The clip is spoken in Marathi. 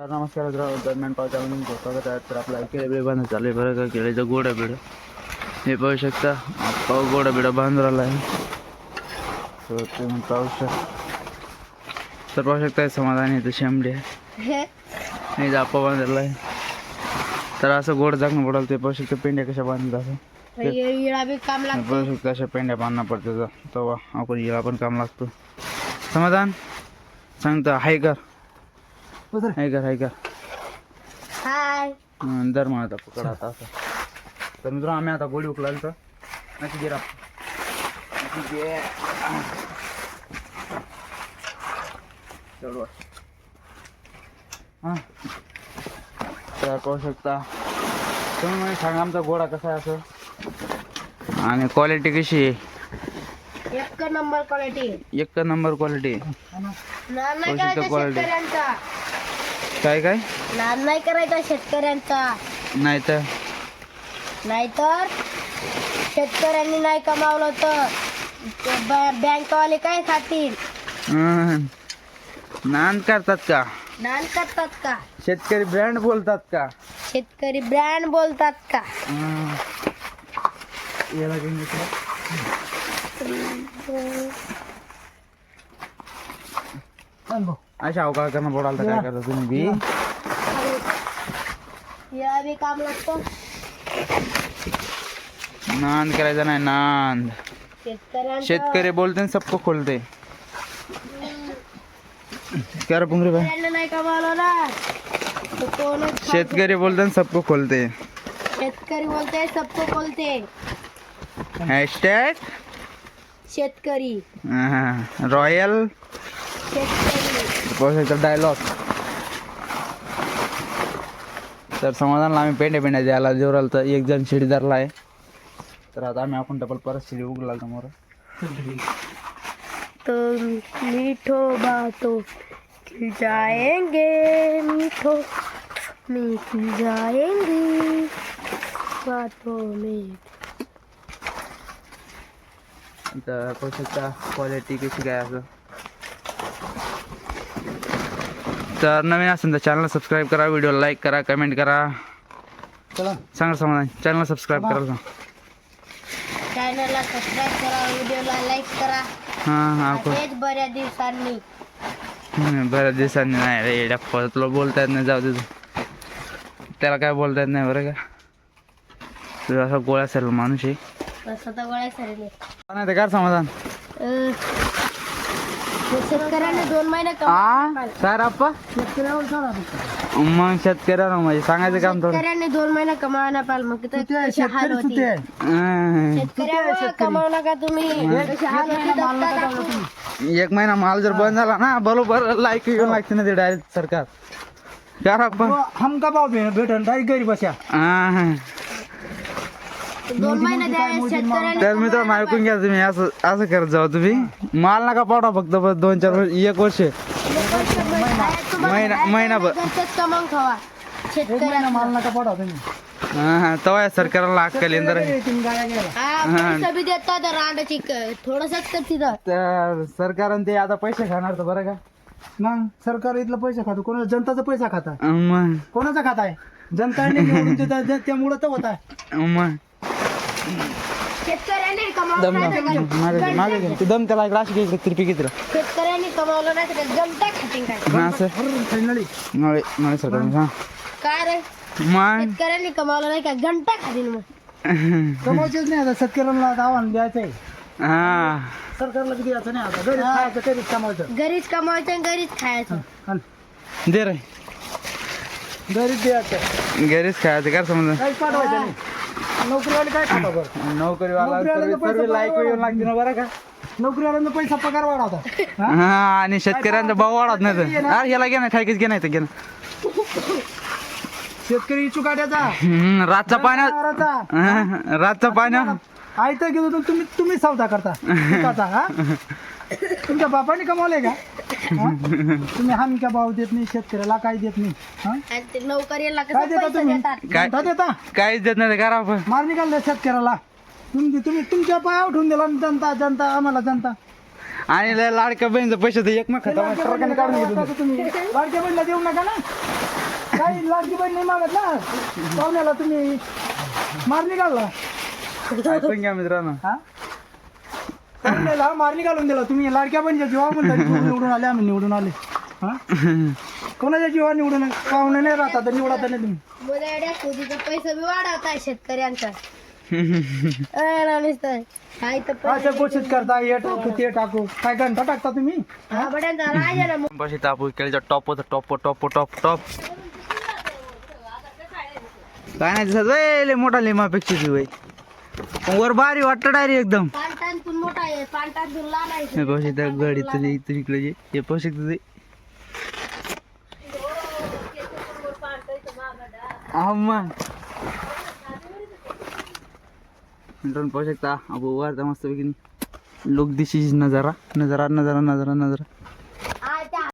नमस्कार दरम्यान पावसाळा म्हणून स्वागत आहे तर आपला केळे बांधून चालू आहे बरं का केळीचं गोडा बिडं. हे पाहू शकता आप्पा गोडा बिडा बांधून राहिला आहे. तर तुम्ही पाहू शकता. तर पाहू शकता समाधान इथं शेंबडे आहे. हे? इथं आप्पा बांधलेला आहे. तर असं गोड जागणं पडाल ते पाहू शकता पेंड्या कशा बांधतात असं. येळा पाहू शकता अशा पेंड्या बांधणं पडतं. तेव्हा आपण याला पण काम लागतो. समाधान? सांगता हाय कर. हाय कर हाय कर. हाय. दर म्हणत पकड आता असं. तर मित्र आम्ही आता गोळी उकलाल तर. नक्की गिरा चलो हां. तर पाहू शकता. तुम्ही मला सांगा आमचा घोडा कसा आहे असं. आणि क्वालिटी कशी आहे? एक नंबर क्वालिटी एक नंबर क्वालिटी नाद नाही करायचा quality? शेतकऱ्यांचा. काय काय? नाद नाही करायचा शेतकऱ्यांचा. नाही तर नाहीतर शेतकऱ्यांनी नाही कमावलं तर ते ब- बँकवाले काय खातील? हं. नान करतात का? नान करतात का? शेतकरी ब्रँड बोलतात का? शेतकरी ब्रँड बोलतात का? हं. याला घेऊन अशा अवकाळ करणं बोलाल तर काय करता तुम्ही बी येळा बी काम लागतो नांद करायचा नाही नांद शेतकरी बोलते आणि सबको खोलते काय रे पुंगरे भाई नाही कमावलं ना तर कोणच खाऊ शेतकरी बोलते आणि सबको खोलते शेतकरी बोलते सबको बोलते हॅशटॅग शेतकरी. रॉयल? शेतकरी. डायलॉग तर समाधानला आम्ही पेंड्या पेंड्या द्यायला जेवराल तर एक जण शिडी धरला आहे. तर आता आम्ही आपण डबल परत शिडी उगला समोर तो मीठो बातो खिल जाएंगे मीठो में खिल जाएंगे बातों में तर कशाचा क्वालिटी कशी काय असं. तर नवीन असेल तर चॅनल सबस्क्राईब करा व्हिडिओ लाईक करा कमेंट करा. सांगा समाधान. चॅनल सबस्क्राईब करा सांग चॅनलला सबस्क्राईब करा व्हिडिओला लाईक करा. हां हां को- हेच बऱ्याच दिवसांनी. हम्म, बऱ्याच दिवसांनी नाही रे येड्या फळ तुला बोलता येत नाही जाऊ दे तू. त्याला काय बोलता येत नाही बरं का? तुझा असा गोळ्या असेल माणूस आहे. तसं तर गोळ्या सरले नाही तर काय समाधान? शेतकऱ्याने दोन महिने आ? काय अप्पा मग शेतकऱ्यांना म्हणजे सांगायचं काम थोडं. शेतकऱ्यांनी दोन महिने कमावला पाहिजे मग किती कशी हाल होती? हं. शेतकऱ्यावर कमावू नका तुम्ही. कशी हाल होती दत्ता टाकून. एक महिना माल जर बंद झाला ना बरोबर लाईक येऊन लागते ना ते डायरेक्ट सरकार. काय अप्पा हमका भाव भे- भेटन डायरेक्ट गरीब अशा हां. दोन महिने द्यावे शेतकऱ्यांनी तर मित्रांनो ऐकून घ्या तुम्ही असं असं करत जाऊ तुम्ही. माल नका पाठवा फक्त बस दोन चार वर्ष एक वर्ष. महिना- महिनाभर. कमावून खावा. शेतकऱ्यांना माल नका पडा तुम्ही. हा तवा सरकारला अक्कल येणार आहे. तीन गाड्या गेला हा पैसा बी देतात रांडाची थोडसच तर तिथं तर सरकारने ते आता पैसे खाणार तर बरं का. मग सरकार इथलं पैसा खातो कोणा जनताचा पैसा खाता? मग. कोणाचा खाता आहे जनताने निवडून देतात त्यामुळं तर होत आहे. मग. शेतकऱ्यांनी दम कमावलं नाही ना तर मागे मागे घे. तू दम त्याला इकडे अशी घे इकडे तिरपी किती शेतकऱ्यांनी कमावलं नाही तर जनता खातील काय? असं नळे नळे हा. काय रे? मग? शेतकऱ्यांनी कमावलं नाही का? घंटा खातील मग. कमावचेच नाही आता. शेतकऱ्यांना आता आव्हान द्यायचंय. हा. सरकारला किती द्यायचं नाही आता. घरीच खायचं घरीच कमावायचं. घरीच कमावायचं आणि घरीच खायचं. दे रे. घरीच द्यायचं. घरीच खायचं काय समजा काहीच पाठवायचं नाही. नोकरीवाले काय खाता बरं? नोकरीवाला नोकरीवाल्याला पैसे सर्व लाईक पगार येऊन लागते ना बरं का? नोकरीवाल्यांना पैसा पगार वाढवतात. हा? हा आणि शेतकऱ्यांचा भाव वाढत नाही तर. अरे ह्याला घे ना ठाकीच घे नाही तर घे ना. शेतकरी चुकाट्याचा हम्म, रातचा जनावराचा. हा, रातचा पाण्यात आयतं तर तुम्ही तुम्ही सौदा करता. पिकाचा, हा? तुमच्या बापाने कमावले का? हा? तुम्ही हमी भाव देत नाही शेतकऱ्याला काही देत नाही हा? आणि ते नोकरीला काय कसं देता पैसे तुम्ही? देतात? काय? देता? काहीच देत नाही करा मार निघाल शेतकऱ्याला. तुम्ही तुम्ही तुमच्या पाया उठून दिला आणि जनता जनता आम्हाला जनता. आणि लय लाडक्या बहिणीचं पैसे तर एक मग लाडक्या बहिणीला काढून घेतो तुम्ही लाडक्या बहिणीला देऊ नका ना. काही लाडकी बहीण नाही मागत ना. पाहुण्याला तुम्ही मार निघाला ऐकून घ्या मित्रांनो. हा? पाहुण्याला मार निघालून दिला तुम्ही. लाडक्या बहिणीच्या जीवा म्हणता निवडून आले आम्ही निवडून आले. हा? कोणाच्या जीवा निवडून पाहुणे नाही राहतात तर निवडा नाही तुम्ही. मला एवढ्या खुदीचा पैसा बी वाढवताय शेतकऱ्यांचा. अं, ना नुसतं. हाय तर पैसे कोशिश करता हे टाकू ते टाकू. काय घंटा टाकता तुम्ही? केळीचा टॉप होता टॉप टॉप टॉप टॉप काय नाही दिसत वय लय मोठा लिमापेक्षा ती वय. वर भारी वाटतं डायरी एकदम. पानटांतून मोठा आहे लहान आहे गाडी इथं इकडे जे हे शकता ते अम्मा मित्रांनो पाहू शकता अबो वारता मस्त पैकी लोक दिशी नजारा नजारा नजारा नजारा नजारा.